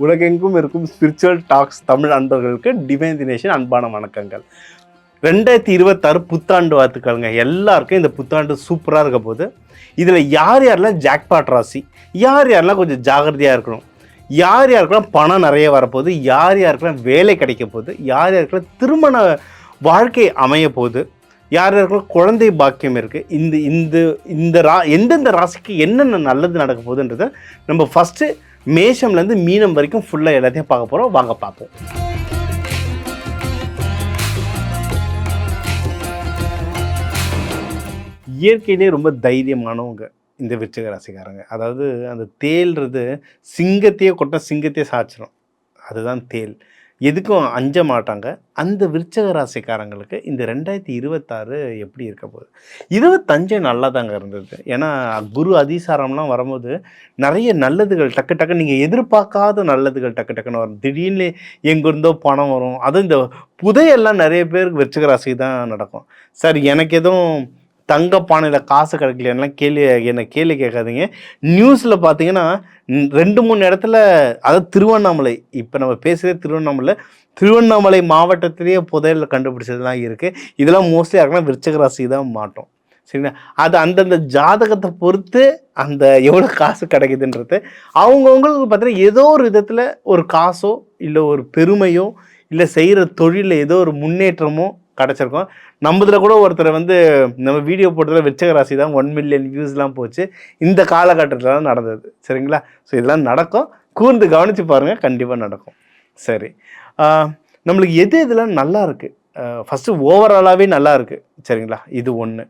உலகெங்கும் இருக்கும் spiritual tax Tamil அன்பர்களுக்கு டிவைன் தினேஷன் அன்பான வணக்கங்கள். ரெண்டாயிரத்தி இருபத்தாறு புத்தாண்டு வாழ்த்துக்கள்ங்க. எல்லாருக்கும் இந்த புத்தாண்டு சூப்பராக இருக்க போது இதில் யார் யாரெல்லாம் ஜாக்பாட் ராசி யார் யாரெல்லாம் கொஞ்சம் ஜாகிரதையாக இருக்கணும் யார் யாருக்கெல்லாம் பணம் நிறைய வரப்போகுது யார் யாருக்கெல்லாம் வேலை கிடைக்க போகுது யார் யாருக்கெல்லாம் திருமண வாழ்க்கை அமைய போகுது யார் யாருக்கெல்லாம் குழந்தை பாக்கியம் இருக்குது இந்த இந்த இந்த ரா எந்தெந்த ராசிக்கு என்னென்ன நல்லது நடக்க போகுதுன்றதை நம்ம ஃபஸ்ட்டு மேஷம்லேருந்து மீனம் வரைக்கும் ஃபுல்லாக எல்லாத்தையும் பார்க்க போகிறோம் வாங்க பார்ப்போம். இயற்கையிலே ரொம்ப தைரியமானவங்க இந்த விருச்சிக ராசிக்காரங்க. அதாவது அந்த தேல்றது சிங்கத்தையே கொட்ட சிங்கத்தையே சாய்ச்சிடும் அதுதான் தேல் எதுக்கும் அஞ்ச மாட்டாங்க. அந்த விருச்சக ராசிக்காரங்களுக்கு இந்த ரெண்டாயிரத்தி இருபத்தாறு எப்படி இருக்க போகுது? இருபத்தஞ்சு நல்லா தாங்க இருந்தது. ஏன்னா குரு அதிசாரம்லாம் வரும்போது நிறைய நல்லதுகள் டக்கு டக்கு நீங்கள் எதிர்பார்க்காத நல்லதுகள் டக்கு டக்குன்னு வரும். திடீர்னு எங்கேருந்தோ பணம் வரும். அதுவும் இந்த புதையெல்லாம் நிறைய பேருக்கு விருச்சக ராசிக்கு தான் நடக்கும். சார் எனக்கு எதுவும் தங்க பானையில் காசு கிடைக்கலன்னா கேள்வி என்னை கேள்வி கேட்காதீங்க. நியூஸில் பார்த்தீங்கன்னா ரெண்டு மூணு இடத்துல அதாவது திருவண்ணாமலை இப்போ நம்ம பேசுகிறதே திருவண்ணாமலை திருவண்ணாமலை மாவட்டத்திலேயே புதையல் கண்டுபிடிச்சதுலாம் இருக்குது இதெல்லாம் மோஸ்ட்லி யாருக்குன்னா விருச்சக ராசி தான் மாட்டோம். சரிங்களா? அது அந்தந்த ஜாதகத்தை பொறுத்து அந்த எவ்வளோ காசு கிடைக்குதுன்றது. அவங்கவுங்களுக்கு பார்த்தீங்கன்னா ஏதோ ஒரு விதத்தில் ஒரு காசோ இல்லை ஒரு பெருமையோ இல்லை செய்கிற தொழிலில் ஏதோ ஒரு முன்னேற்றமோ கிடச்சிருக்கும். நம்மதில் கூட ஒருத்தர் வந்து நம்ம வீடியோ போட்டதில் விருச்சக ராசி தான் ஒன் மில்லியன் வியூஸ்லாம் போச்சு. இந்த காலகட்டத்தில் தான் நடந்தது. சரிங்களா? ஸோ இதெல்லாம் நடக்கும். கூர்ந்து கவனித்து பாருங்கள் கண்டிப்பாக நடக்கும். சரி. நம்மளுக்கு எது இதெல்லாம் நல்லா இருக்குது ஃபஸ்ட்டு ஓவராலாகவே நல்லா இருக்குது சரிங்களா? இது ஒன்று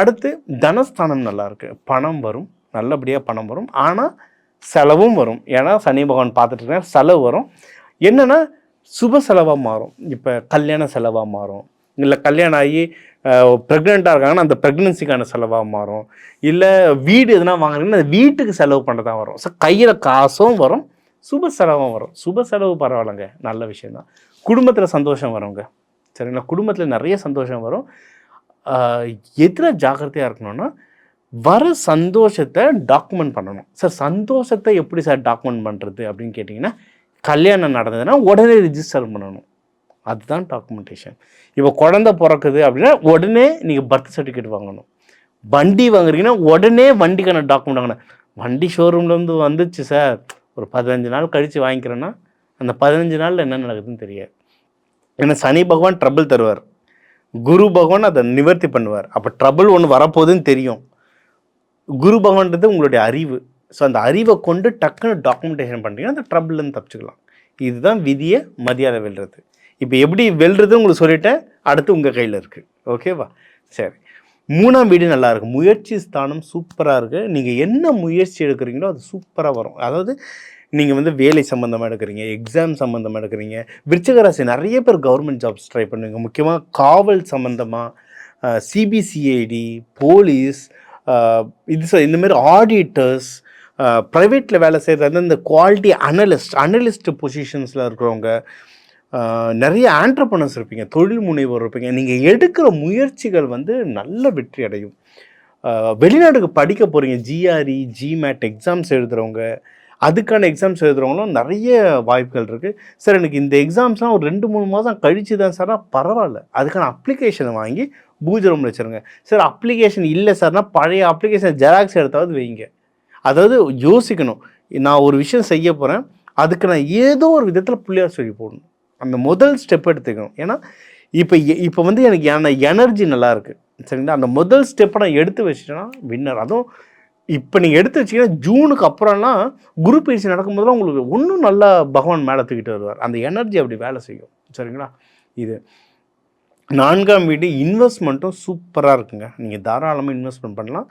அடுத்து தனஸ்தானம் நல்லா இருக்குது பணம் வரும். நல்லபடியாக பணம் வரும். ஆனால் செலவும் வரும். ஏன்னா சனி பகவான் பார்த்துட்டு இருக்கேன் செலவு வரும். என்னென்னா சுப செலவாக மாறும். இப்போ கல்யாண செலவாக மாறும். இல்லை கல்யாணம் ஆகி ப்ரெக்னெண்ட்டாக இருக்காங்கன்னா அந்த ப்ரெக்னன்சிக்கான செலவாக மாறும். இல்லை வீடு எதுனா வாங்குறீங்கன்னா அந்த வீட்டுக்கு செலவு பண்ணுறதா வரும். ஸோ கையில் காசும் வரும் சுப செலவும் வரும். சுப செலவு பரவாயில்லைங்க. நல்ல விஷயந்தான் குடும்பத்தில் சந்தோஷம் வருங்க. சரிங்களா? குடும்பத்தில் நிறைய சந்தோஷம் வரும். எதில் ஜாக்கிரதையாக இருக்கணும்னா வர சந்தோஷத்தை டாக்குமெண்ட் பண்ணணும். சார் சந்தோஷத்தை எப்படி சார் டாக்குமெண்ட் பண்ணுறது அப்படின்னு கேட்டிங்கன்னா கல்யாணம் நடந்ததுன்னா உடனே ரிஜிஸ்டர் பண்ணணும். அதுதான் டாக்குமெண்டேஷன் இப்போ குழந்த பிறக்குது அப்படின்னா உடனே நீங்கள் பர்த் சர்டிஃபிகேட் வாங்கணும். வண்டி வாங்குறீங்கன்னா உடனே வண்டிக்கான டாக்குமெண்ட் வாங்கணும். வண்டி ஷோரூம்லேருந்து வந்துச்சு சார் ஒரு பதினஞ்சு நாள் கழித்து வாங்கிக்கிறேன்னா அந்த பதினஞ்சு நாளில் என்ன நடக்குதுன்னு தெரியாது. ஏன்னா சனி பகவான் ட்ரபிள் தருவார். குரு பகவான் அதை நிவர்த்தி பண்ணுவார். அப்போ ட்ரபிள் ஒன்று வரப்போகுதுன்னு தெரியும். குரு பகவான்றது உங்களுடைய அறிவு. ஸோ அந்த அறிவை கொண்டு டக்குன்னு டாக்குமெண்டேஷன் பண்ணுறீங்கன்னா அந்த ட்ரபிள்லேருந்து தப்பிச்சுக்கலாம். இதுதான் விதியை மதியாதை வெல்றது. இப்போ எப்படி வெல்றது உங்களுக்கு சொல்லிட்டேன். அடுத்து உங்கள் கையில் இருக்குது ஓகேவா சரி. மூணாம் வீடு நல்லாயிருக்கு முயற்சி ஸ்தானம் சூப்பராக இருக்குது நீங்கள் என்ன முயற்சி எடுக்கிறீங்களோ அது சூப்பராக வரும். அதாவது நீங்கள் வந்து வேலை சம்மந்தமாக எடுக்கிறீங்க எக்ஸாம் சம்மந்தமாக எடுக்கிறீங்க விருச்சகராசி நிறைய பேர் கவர்மெண்ட் ஜாப்ஸ் ட்ரை பண்ணுவீங்க. முக்கியமாக காவல் சம்மந்தமாக சிபிசிஐடி போலீஸ் இது ச- ஆடிட்டர்ஸ் ப்ரைவேட்டில் வேலை செய்கிறது இந்த குவாலிட்டி அனலிஸ்ட் அனலிஸ்ட் பொசிஷன்ஸில் இருக்கிறவங்க நிறைய ஆண்டர்பனர்ஸ் இருப்பீங்க தொழில் முனைவோர் இருப்பீங்க. நீங்கள் எடுக்கிற முயற்சிகள் வந்து நல்ல வெற்றி அடையும். வெளிநாட்டுக்கு படிக்க போகிறீங்க ஜிஆர்இ ஜிமேட் எக்ஸாம்ஸ் எழுதுகிறவங்க அதுக்கான எக்ஸாம்ஸ் எழுதுகிறவங்களும் நிறைய வாய்ப்புகள் இருக்குது சார் எனக்கு இந்த எக்ஸாம்ஸ்லாம் ஒரு ரெண்டு மூணு மாதம் கழிச்சு தான் சார்னா பரவாயில்ல. அதுக்கான அப்ளிகேஷனை வாங்கி பூஜை ரூமில் வச்சுருங்க. சார் அப்ளிகேஷன் இல்லை சார்னா பழைய அப்ளிகேஷன் ஜெராக்ஸ் எடுத்தாவது வைங்க. அதாவது யோசிக்கணும். நான் ஒரு விஷயம் செய்ய போகிறேன் அதுக்கு நான் ஏதோ ஒரு விதத்தில் புள்ளியார் சொல்லி போடணும். அந்த முதல் ஸ்டெப் எடுத்துக்கணும். ஏன்னா இப்போ இப்போ வந்து எனக்கு என எனர்ஜி நல்லா இருக்குது சரிங்களா? அந்த முதல் ஸ்டெப்பை நான் எடுத்து வச்சிட்டேன்னா வின்னர் அதுவும் இப்போ நீங்கள் எடுத்து வச்சிங்கன்னா ஜூனுக்கு அப்புறம்லாம் குரு பயிற்சி நடக்கும்போதெல்லாம் உங்களுக்கு ஒன்றும் நல்லா பகவான் மேலே தூக்கிட்டு வருவார். அந்த எனர்ஜி அப்படி வேலை செய்யும். சரிங்களா? இது. நான்காம் வீடு இன்வெஸ்ட்மெண்ட்டும் சூப்பராக இருக்குங்க. நீங்கள் தாராளமாக இன்வெஸ்ட்மெண்ட் பண்ணலாம்.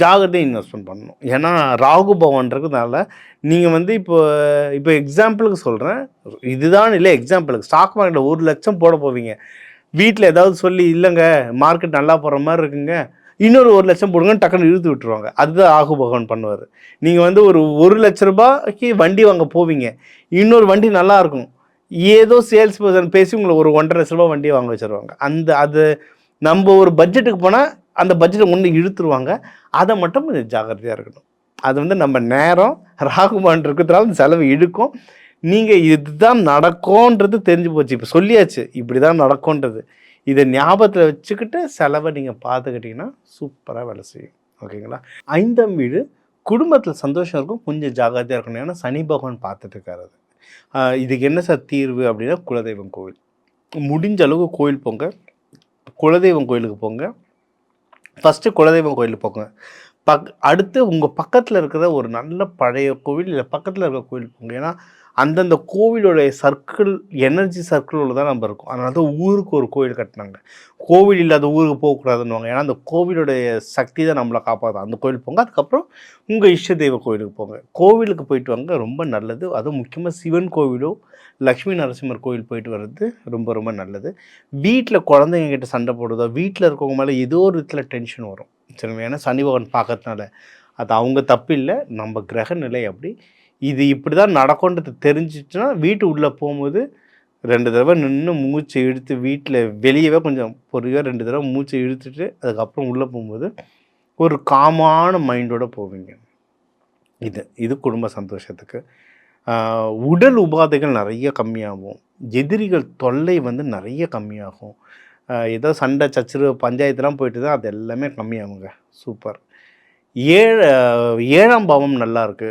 ஜாகிரதையாக இன்வெஸ்ட்மெண்ட் பண்ணணும். ஏன்னா ராகு பவன்றதுனால நீங்கள் வந்து இப்போ இப்போ எக்ஸாம்பிளுக்கு சொல்கிறேன் இதுதான் இல்லை எக்ஸாம்பிளுக்கு ஸ்டாக் மார்க்கெட்டில் ஒரு லட்சம் போட போவீங்க. வீட்டில் ஏதாவது சொல்லி இல்லைங்க மார்க்கெட் நல்லா போகிற மாதிரி இருக்குங்க. இன்னொரு ஒரு லட்சம் போடுங்க டக்குன்னு இழுத்து விட்டுருவாங்க. அதுதான் ஆகு பகவான் பண்ணுவார். நீங்கள் வந்து ஒரு ஒரு லட்ச ரூபாய்க்கு வண்டி வாங்க போவீங்க. இன்னொரு வண்டி நல்லா இருக்கும். ஏதோ சேல்ஸ் பர்சன் பேசி உங்களை ஒரு ஒன்றரை லட்ச ரூபா வண்டியை வாங்க வச்சுருவாங்க. அந்த அது நம்ம ஒரு பட்ஜெட்டுக்கு போனால் அந்த பட்ஜெட்டை முன்னே இழுத்துருவாங்க. அதை மட்டும் கொஞ்சம் ஜாக்கிரதையாக இருக்கணும். அது வந்து நம்ம நேரம் ராகுமான் இருக்கிறதுனால அந்த செலவு இழுக்கும். நீங்கள் இதுதான் நடக்கும்ன்றது தெரிஞ்சு போச்சு. இப்போ சொல்லியாச்சு இப்படி தான் நடக்கும்ன்றது. இதை ஞாபகத்தில் வச்சுக்கிட்டு செலவை நீங்கள் பார்த்துக்கிட்டிங்கன்னா சூப்பராக வேலை செய்யும். ஓகேங்களா? ஐந்தாம் வீடு குடும்பத்தில் சந்தோஷம் இருக்கும். கொஞ்சம் ஜாகிரதையாக இருக்கணும். ஏன்னா சனி பகவான் பார்த்துட்டு இருக்காரு அது. இதுக்கு என்ன சார் தீர்வு அப்படின்னா குலதெய்வம் கோவில். முடிஞ்ச அளவுக்கு கோயில் போங்க. குலதெய்வம் கோயிலுக்கு போங்க. ஃபஸ்ட்டு குலதெய்வம் கோயிலுக்கு போங்க. பக் அடுத்து உங்கள் பக்கத்தில் இருக்கிற ஒரு நல்ல பழைய கோவில் இல்லை பக்கத்தில் இருக்கிற கோவில் போங்க. ஏன்னா அந்தந்த கோவிலுடைய சர்க்கிள் எனர்ஜி சர்க்கிளில் தான் நம்ம இருக்கும். அதனால தான் ஊருக்கு ஒரு கோவில் கட்டினாங்க. கோவில் இல்லாத ஊருக்கு போகக்கூடாதுன்னுவாங்க. ஏன்னா அந்த கோவிலுடைய சக்தி தான் நம்மளை காப்பாற்றும் அந்த கோவில் போங்க அதுக்கப்புறம் உங்கள் இஷ்ட தெய்வ கோவிலுக்கு போங்க. கோவிலுக்கு போயிட்டு வாங்க ரொம்ப நல்லது. அதுவும் முக்கியமாக சிவன் கோவிலோ லக்ஷ்மி நரசிம்மர் கோவில் போயிட்டு வர்றது ரொம்ப ரொம்ப நல்லது. வீட்டில் குழந்தைங்க கிட்ட சண்டை போடுதோ வீட்டில் இருக்கவங்க மேலே ஏதோ ஒரு விதத்தில் டென்ஷன் வரும். சரிங்களா ஏன்னா சனி பகவான் பார்க்கறதுனால. அது அவங்க தப்பு இல்லை. நம்ம கிரக நிலை அப்படி இது இப்படி தான் நடக்கும்ன்றது தெரிஞ்சிச்சுன்னா வீட்டு உள்ளே போகும்போது ரெண்டு தடவை நின்று மூச்சை இழுத்து வீட்டில் வெளியவே கொஞ்சம் பொறுமையாக ரெண்டு தடவை மூச்சை இழுத்துட்டு அதுக்கப்புறம் உள்ளே போகும்போது ஒரு காமான மைண்டோட போவீங்க. இது இது குடும்ப சந்தோஷத்துக்கு. உடல் உபாதைகள் நிறைய கம்மியாகும். எதிரிகள் தொல்லை வந்து நிறைய கம்மியாகும். ஏதோ சண்டை சச்சரவு பஞ்சாயத்துலாம் போயிட்டு தான் அது எல்லாமே கம்மியாகுங்க. சூப்பர். ஏழ ஏழாம் பாவம் நல்லாயிருக்கு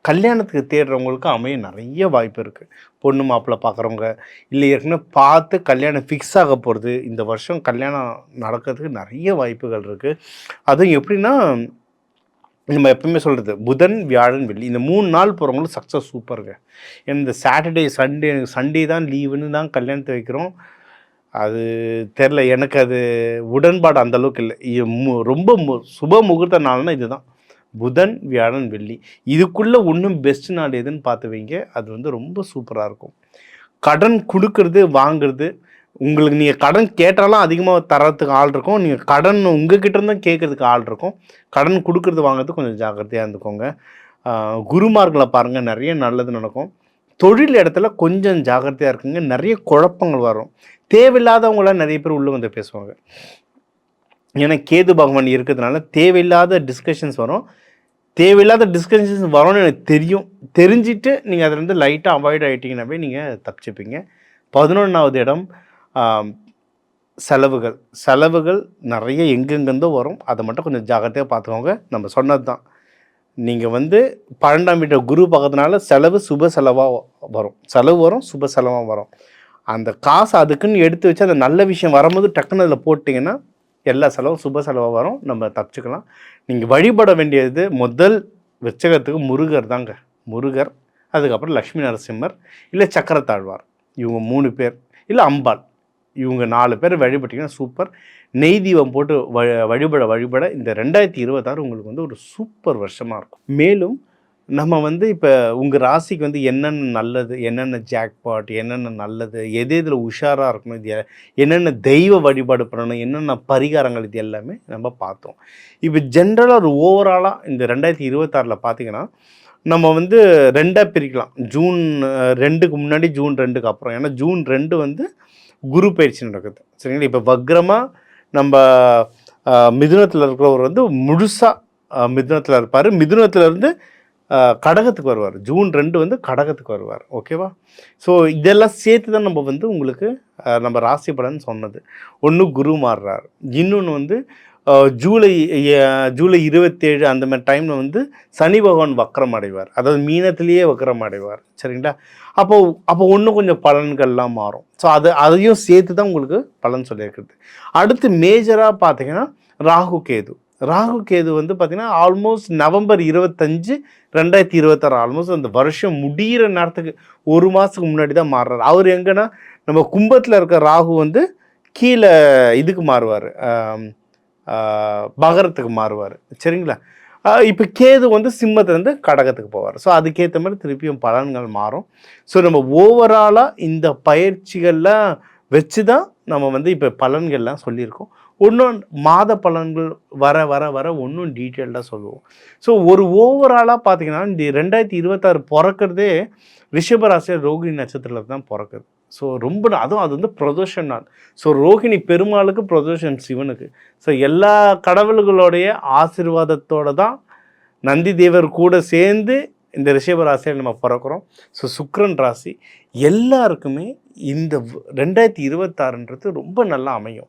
கல்யாணத்துக்கு தேடுறவங்களுக்கு அமைய நிறைய வாய்ப்பு இருக்குது பொண்ணு மாப்பிள்ளை பார்க்குறவங்க இல்லை ஏற்கனவே பார்த்து கல்யாணம் ஃபிக்ஸ் ஆக போகிறது இந்த வருஷம் கல்யாணம் நடக்கிறதுக்கு நிறைய வாய்ப்புகள் இருக்குது அதுவும் எப்படின்னா நம்ம எப்பவுமே சொல்கிறது புதன் வியாழன் வெள்ளி இந்த மூணு நாள் போகிறவங்களும் சக்ஸஸ் சூப்பருங்க ஏன்னா இந்த சாட்டர்டே சண்டே எனக்கு சண்டே தான் லீவுன்னு தான் கல்யாணத்தை வைக்கிறோம். அது தெரில எனக்கு அது உடன்பாடு அந்த அளவுக்கு இல்லை. மு- ரொம்ப மு- சுப முகூர்த்த நாள்னால் இதுதான். புதன் வியாழன் வெள்ளி. இதுக்குள்ளே இன்னும் பெஸ்ட் நாள் எதுன்னு பார்த்து வைங்க. அது வந்து ரொம்ப சூப்பராக இருக்கும். கடன் கொடுக்கறது வாங்குறது. உங்களுக்கு நீங்கள் கடன் கேட்டாலும் அதிகமாக தரத்துக்கு ஆள் இருக்கும். நீங்கள் கடன் உங்ககிட்ட இருந்தால் கேட்கறதுக்கு ஆள் இருக்கும். கடன் கொடுக்கறது வாங்குறது கொஞ்சம் ஜாக்கிரதையாக இருந்துக்கோங்க. குருமார்களை பாருங்கள் நிறைய நல்லது நடக்கும். தொழில் இடத்துல கொஞ்சம் ஜாக்கிரதையாக இருக்குங்க. நிறைய குழப்பங்கள் வரும். தேவையில்லாதவங்களாம் நிறைய பேர் உள்ளே வந்து பேசுவாங்க. ஏன்னா கேது பகவான் இருக்கிறதுனால தேவையில்லாத டிஸ்கஷன்ஸ் வரும். தேவையில்லாத டிஸ்கஷன்ஸ் வரும்னு எனக்கு தெரியும். தெரிஞ்சுட்டு நீங்கள் அதிலேருந்து லைட்டாக அவாய்ட் ஆகிட்டீங்கன்னாவே நீங்கள் தப்பிச்சுப்பீங்க. பதினொன்றாவது இடம் செலவுகள். செலவுகள் நிறைய எங்கெங்கேருந்தோ வரும். அதை மட்டும் கொஞ்சம் ஜாக்கிரதையாக பார்த்துக்கோங்க. நம்ம சொன்னது தான் நீங்கள் வந்து பன்னெண்டாம் வீட்டை குரு பக்கத்தினால செலவு சுப செலவாக வரும். செலவு வரும் சுப செலவாக வரும். அந்த காசு அதுக்குன்னு எடுத்து வச்சு அந்த நல்ல விஷயம் வரும்போது டக்குன்னு அதில் போட்டிங்கன்னா எல்லா செலவும் சுப செலவாக வரும். நம்ம தப்பிச்சுக்கலாம். நீங்கள் வழிபட வேண்டியது முதல் விச்சகத்துக்கு முருகர் தாங்க. முருகர் அதுக்கப்புறம் லக்ஷ்மி நரசிம்மர் இல்லை சக்கரத்தாழ்வார். இவங்க மூணு பேர் இல்லை அம்பாள். இவங்க நாலு பேர் வழிபட்டிங்கன்னா சூப்பர். நெய் தீபம் போட்டு வழிபட வழிபட இந்த ரெண்டாயிரத்தி இருபத்தாறு உங்களுக்கு வந்து ஒரு சூப்பர் வருஷமாக இருக்கும். மேலும் நம்ம வந்து இப்போ உங்கள் ராசிக்கு வந்து என்னென்ன நல்லது என்னென்ன ஜாக்பாட் என்னென்ன நல்லது எது இதில் உஷாராக இருக்கணும் இது என்னென்ன தெய்வ வழிபாடு பண்ணணும் என்னென்ன பரிகாரங்கள் இது எல்லாமே நம்ம பார்த்தோம். இப்போ ஜென்ரலாக ஒரு ஓவராலாக இந்த ரெண்டாயிரத்தி இருபத்தாறில் பார்த்தீங்கன்னா நம்ம வந்து ரெண்டாக பிரிக்கலாம். ஜூன் ரெண்டுக்கு முன்னாடி ஜூன் ரெண்டுக்கு அப்புறம். ஏன்னா ஜூன் ரெண்டு வந்து குரு பயிற்சி நடக்குது. சரிங்களா? இப்போ வக்ரமாக நம்ம மிதுனத்தில் இருக்கிறவர் வந்து முழுசாக மிதுனத்தில் இருப்பார். மிதுனத்துலேருந்து கடகத்துக்கு வருவார். ஜூன் ரெண்டு வந்து கடகத்துக்கு வருவார். ஓகேவா? ஸோ இதெல்லாம் சேர்த்து தான் நம்ம வந்து உங்களுக்கு நம்ம ராசி பலன் சொன்னது. ஒன்று குரு மாறுறார். இன்னொன்று வந்து ஜூலை ஜூலை இருபத்தேழு அந்த மாதிரி டைமில் வந்து சனி பகவான் வக்கரம் அடைவார். அதாவது மீனத்திலேயே வக்கரம் அடைவார். சரிங்களா? அப்போ அப்போ ஒன்றும் கொஞ்சம் பலன்கள்லாம் மாறும். ஸோ அது அதையும் சேர்த்து தான் உங்களுக்கு பலன் சொல்லியிருக்கிறது. அடுத்து மேஜராக பார்த்தீங்கன்னா ராகு கேது. ராகு கேது வந்து பார்த்திங்கன்னா ஆல்மோஸ்ட் நவம்பர் இருபத்தஞ்சு ரெண்டாயிரத்தி இருபத்தாறு ஆல்மோஸ்ட் அந்த வருஷம் முடிகிற நேரத்துக்கு ஒரு மாதத்துக்கு முன்னாடி தான் மாறுறாரு. அவர் எங்கன்னா நம்ம கும்பத்தில் இருக்க ராகு வந்து கீழே இதுக்கு மாறுவார். பகரத்துக்கு மாறுவார். சரிங்களா? இப்போ கேது வந்து சிம்மத்துலேருந்து கடகத்துக்கு போவார். ஸோ அதுக்கேற்ற மாதிரி திருப்பியும் பலன்கள் மாறும். ஸோ நம்ம ஓவராலாக இந்த பயிற்சிகள்லாம் வச்சு தான் நம்ம வந்து இப்போ பலன்கள்லாம் சொல்லியிருக்கோம். இன்னும் மாத பலன்கள் வர வர வர இன்னும் டீட்டெயில்டாக சொல்லுவோம். ஸோ ஒரு ஓவராலாக பார்த்தீங்கன்னா இந்த ரெண்டாயிரத்தி இருபத்தாறு பிறக்கிறதே ரிஷபராசியர் ரோகிணி நட்சத்திரத்தில் தான் பிறக்குது. ஸோ ரொம்ப அதுவும் அது வந்து பிரதோஷன் நாள். ஸோ ரோகிணி பெருமாளுக்கு பிரதோஷன் சிவனுக்கு. ஸோ எல்லா கடவுள்களுடைய ஆசீர்வாதத்தோட தான் நந்தி தேவர் கூட சேர்ந்து இந்த ரிஷப ராசியில் நம்ம பிறக்கிறோம். ஸோ சுக்ரன் ராசி எல்லாருக்குமே இந்த ரெண்டாயிரத்தி இருபத்தாறுன்றது ரொம்ப நல்லா அமையும்.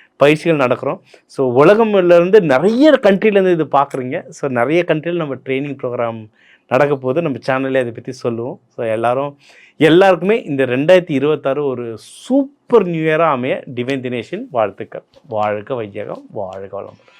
பயிற்சிகள் நடக்கிறோம். ஸோ உலகம்லேருந்து நிறைய கண்ட்ரிலேருந்து இது பார்க்குறீங்க. ஸோ நிறைய கண்ட்ரியில் நம்ம ட்ரைனிங் ப்ரோக்ராம் நடக்க போது நம்ம சேனல்லே அதை பற்றி சொல்லுவோம். ஸோ எல்லோரும் எல்லாருக்குமே இந்த ரெண்டாயிரத்தி இருபத்தாறு ஒரு சூப்பர் நியூ இயராக அமைய டிவைன் தினேஷின் வாழ்த்துக்கள். வாழ்க வையகம் வாழ்க வளமுடன்.